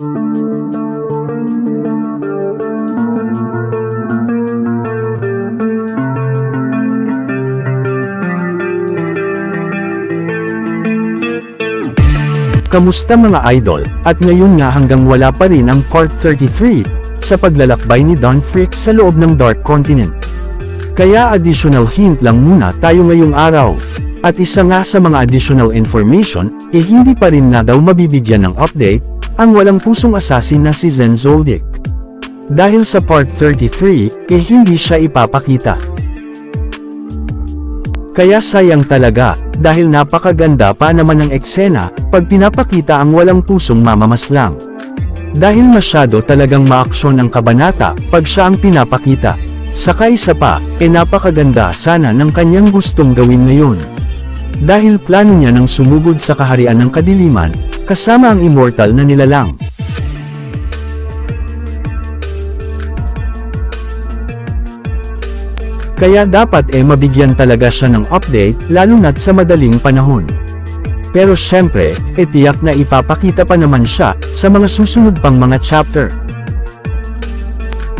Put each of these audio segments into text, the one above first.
Kamusta mga idol, at ngayon nga hanggang wala pa rin ang Part 33, sa paglalakbay ni Don Frick sa loob ng Dark Continent. Kaya additional hint lang muna tayo ngayong araw. At isa nga sa mga additional information, eh hindi pa rin na daw mabibigyan ng update, ang walang pusong assassin na si Zen Zoldyck. Dahil sa Part 33, eh hindi siya ipapakita. Kaya sayang talaga, dahil napakaganda pa naman ng eksena, pag pinapakita ang walang pusong mamamaslang. Dahil masyado talagang maaksyon ang kabanata, pag siya ang pinapakita. Saka isa pa, e napakaganda sana ng kanyang gustong gawin ngayon. Dahil plano niya ng sumugod sa kaharian ng kadiliman, kasama ang immortal na nilalang. Kaya dapat eh mabigyan talaga siya ng update, lalo na't sa madaling panahon. Pero syempre, eh tiyak na ipapakita pa naman siya, sa mga susunod pang mga chapter.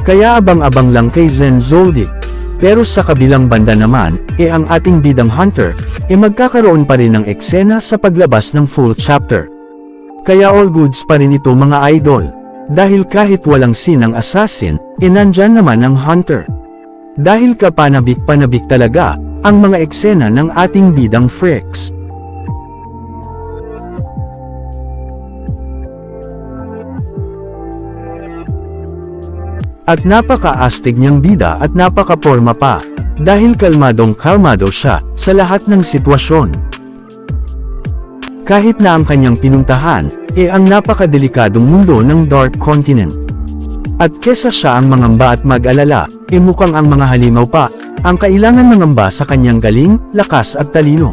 Kaya abang-abang lang kay Zen Zoldyck. Pero sa kabilang banda naman, eh ang ating bidang hunter, eh magkakaroon pa rin ng eksena sa paglabas ng full chapter. Kaya all goods pa rin ito mga idol. Dahil kahit walang scene ang assassin, eh nandyan naman ang hunter. Dahil kapanabik-panabik talaga, ang mga eksena ng ating bidang freaks. At napaka-astig niyang bida at napaka-porma pa, dahil kalmadong kalmado siya, sa lahat ng sitwasyon. Kahit na ang kanyang pinuntahan, e ang napakadelikadong mundo ng Dark Continent. At kesa siya ang mangamba at mag-alala, e mukhang ang mga halimaw pa, ang kailangan mangamba sa kanyang galing, lakas at talino.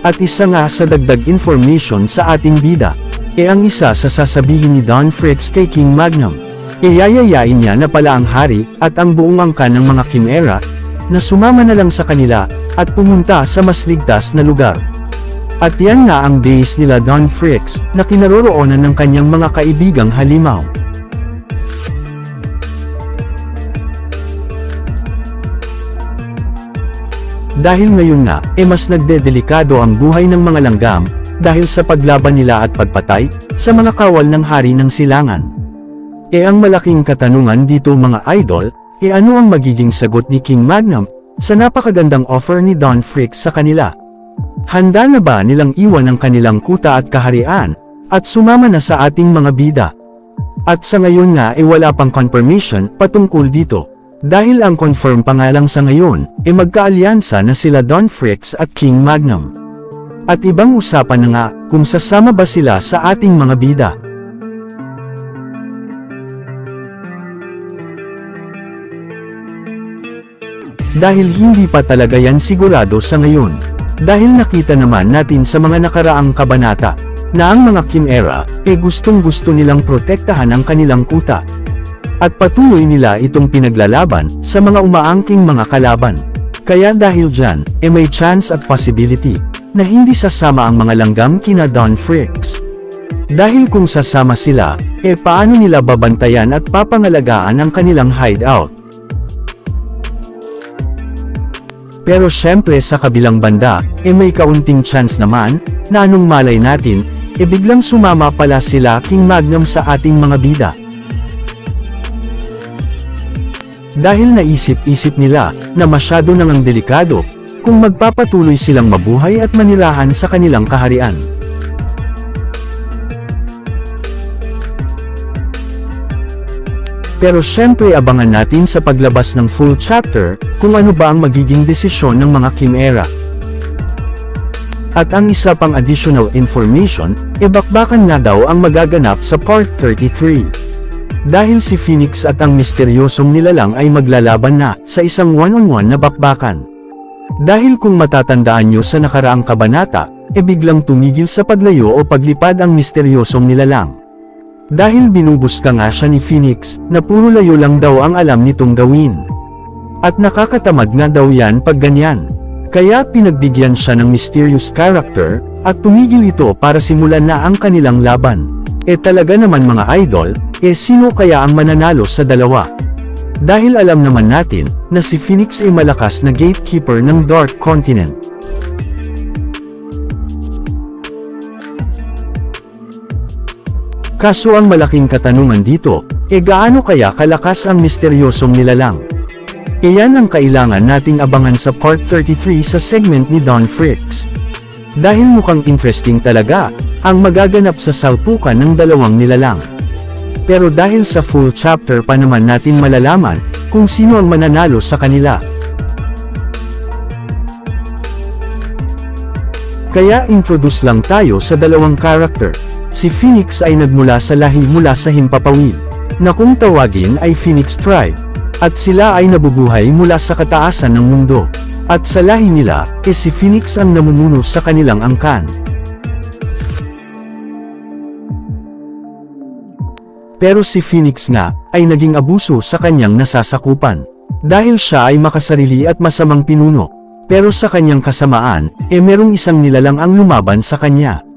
At isa nga sa dagdag information sa ating bida, e ang isa sa sasabihin ni Don Fritz kay King Magnum. Iyayayain niya na pala ang hari, at ang buong angkan ng mga Chimera, na sumama na lang sa kanila, at pumunta sa mas ligtas na lugar. At yan nga ang base nila Don Fricks, na kinaroroonan ng kanyang mga kaibigang halimaw. Dahil ngayon nga, e mas nagdedelikado ang buhay ng mga langgam, dahil sa paglaban nila at pagpatay, sa mga kawal ng hari ng silangan. E ang malaking katanungan dito mga idol, e ano ang magiging sagot ni King Magnum, sa napakagandang offer ni Don Fricks sa kanila? Handa na ba nilang iwan ang kanilang kuta at kaharian, at sumama na sa ating mga bida? At sa ngayon nga e wala pang confirmation patungkol dito. Dahil ang confirm pa nga lang sa ngayon, e magkaalyansa na sila Don Fricks at King Magnum. At ibang usapan na nga, kung sasama ba sila sa ating mga bida. Dahil hindi pa talaga yan sigurado sa ngayon. Dahil nakita naman natin sa mga nakaraang kabanata, na ang mga Chimera, e gustong gusto nilang protektahan ang kanilang kuta. At patuloy nila itong pinaglalaban, sa mga umaangking mga kalaban. Kaya dahil dyan, e may chance at possibility, na hindi sasama ang mga langgam kina Don Fricks. Dahil kung sasama sila, e paano nila babantayan at papangalagaan ang kanilang hideout? Pero syempre sa kabilang banda, e may kaunting chance naman, na anong malay natin, e biglang sumama pala sila King Magnum sa ating mga bida. Dahil naisip-isip nila, na masyado nang ang delikado, kung magpapatuloy silang mabuhay at manirahan sa kanilang kaharian. Pero syempre abangan natin sa paglabas ng full chapter, kung ano ba ang magiging desisyon ng mga Chimera. At ang isa pang additional information, e bakbakan nga daw ang magaganap sa Part 33. Dahil si Phoenix at ang misteryosong nilalang ay maglalaban na, sa isang one-on-one na bakbakan. Dahil kung matatandaan nyo sa nakaraang kabanata, e biglang tumigil sa paglayo o paglipad ang misteryosong nilalang. Dahil binubuska nga siya ni Phoenix, na puro layo lang daw ang alam nitong gawin. At nakakatamad nga daw yan pag ganyan. Kaya pinagbigyan siya ng mysterious character, at tumigil ito para simulan na ang kanilang laban. E talaga naman mga idol, e sino kaya ang mananalo sa dalawa? Dahil alam naman natin, na si Phoenix ay malakas na gatekeeper ng Dark Continent. Kaso ang malaking katanungan dito, e gaano kaya kalakas ang misteryosong nilalang? Iyan ang kailangan nating abangan sa part 33 sa segment ni Don Fricks. Dahil mukhang interesting talaga, ang magaganap sa salpukan ng dalawang nilalang. Pero dahil sa full chapter pa naman natin malalaman, kung sino ang mananalo sa kanila. Kaya introduce lang tayo sa dalawang character. Si Phoenix ay nagmula sa lahi mula sa Himpapawid, na kung tawagin ay Phoenix Tribe, at sila ay nabubuhay mula sa kataasan ng mundo. At sa lahi nila, e si Phoenix ang namumuno sa kanilang angkan. Pero si Phoenix nga, ay naging abuso sa kanyang nasasakupan. Dahil siya ay makasarili at masamang pinuno. Pero sa kanyang kasamaan, e merong isang nilalang ang lumaban sa kanya.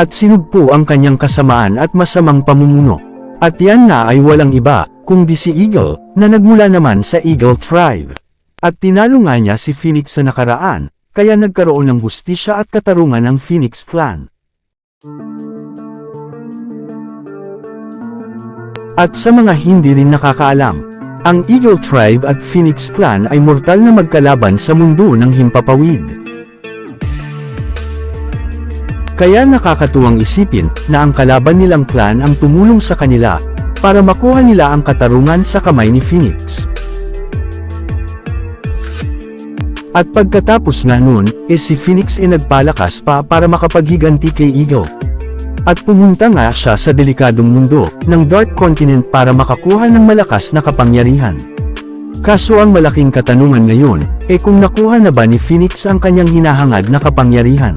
At sinugpo ang kanyang kasamaan at masamang pamumuno. At yan na ay walang iba, kundi si Eagle, na nagmula naman sa Eagle Tribe. At tinalo nga niya si Phoenix sa nakaraan, kaya nagkaroon ng hustisya at katarungan ng Phoenix Clan. At sa mga hindi rin nakakaalam, ang Eagle Tribe at Phoenix Clan ay mortal na magkalaban sa mundo ng Himpapawid. Kaya nakakatuwang isipin na ang kalaban nilang clan ang tumulong sa kanila para makuha nila ang katarungan sa kamay ni Phoenix. At pagkatapos nga nun, eh si Phoenix ay nagpalakas pa para makapaghiganti kay Eagle. At pumunta nga siya sa delikadong mundo, ng Dark Continent para makakuha ng malakas na kapangyarihan. Kaso ang malaking katanungan ngayon, eh kung nakuha na ba ni Phoenix ang kanyang hinahangad na kapangyarihan.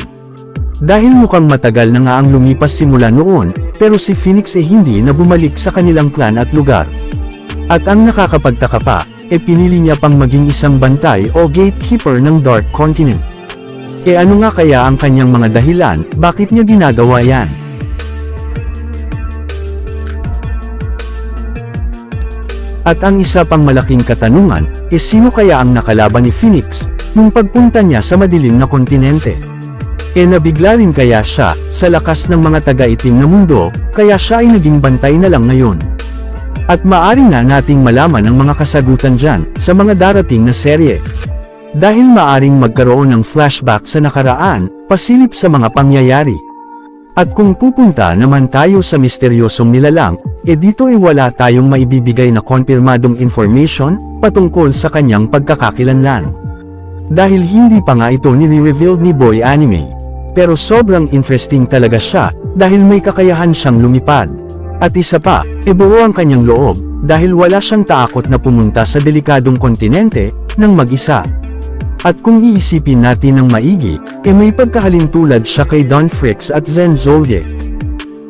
Dahil mukhang matagal na nga ang lumipas simula noon, pero si Phoenix ay hindi na bumalik sa kanilang clan at lugar. At ang nakakapagtaka pa, e pinili niya pang maging isang bantay o gatekeeper ng Dark Continent. E ano nga kaya ang kanyang mga dahilan, bakit niya ginagawa yan? At ang isa pang malaking katanungan, e sino kaya ang nakalaban ni Phoenix, nung pagpunta niya sa madilim na kontinente? E nabigla rin kaya siya, sa lakas ng mga taga-itim na mundo, kaya siya ay naging bantay na lang ngayon. At maaari na nating malaman ang mga kasagutan dyan, sa mga darating na serye. Dahil maaring magkaroon ng flashback sa nakaraan, pasilip sa mga pangyayari. At kung pupunta naman tayo sa misteryosong nilalang, e dito ay wala tayong maibibigay na konfirmadong information, patungkol sa kanyang pagkakakilanlan. Dahil hindi pa nga ito nire-revealed ni Boy Anime. Pero sobrang interesting talaga siya, dahil may kakayahan siyang lumipad. At isa pa, e buo ang kanyang loob, dahil wala siyang takot na pumunta sa delikadong kontinente, ng mag-isa. At kung iisipin natin ng maigi, e may pagkahalintulad siya kay Don Fricks at Zen Zoldyck.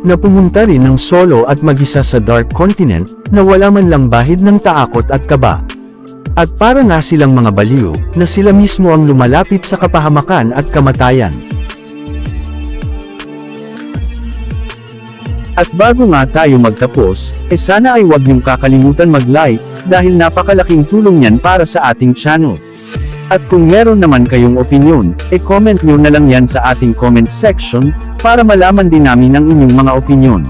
Na pumunta rin ng solo at mag-isa sa Dark Continent, na wala man lang bahid ng taakot at kaba. At para nga silang mga baliw, na sila mismo ang lumalapit sa kapahamakan at kamatayan. At bago nga tayo magtapos, eh sana ay huwag niyong kakalimutan mag-like, dahil napakalaking tulong yan para sa ating channel. At kung meron naman kayong opinion, e comment nyo na lang yan sa ating comment section, para malaman din namin ang inyong mga opinion.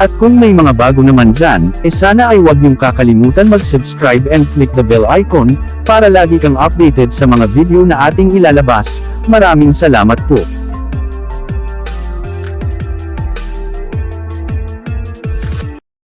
At kung may mga bago naman dyan, e sana ay huwag niyong kakalimutan mag-subscribe and click the bell icon, para lagi kang updated sa mga video na ating ilalabas. Maraming salamat po.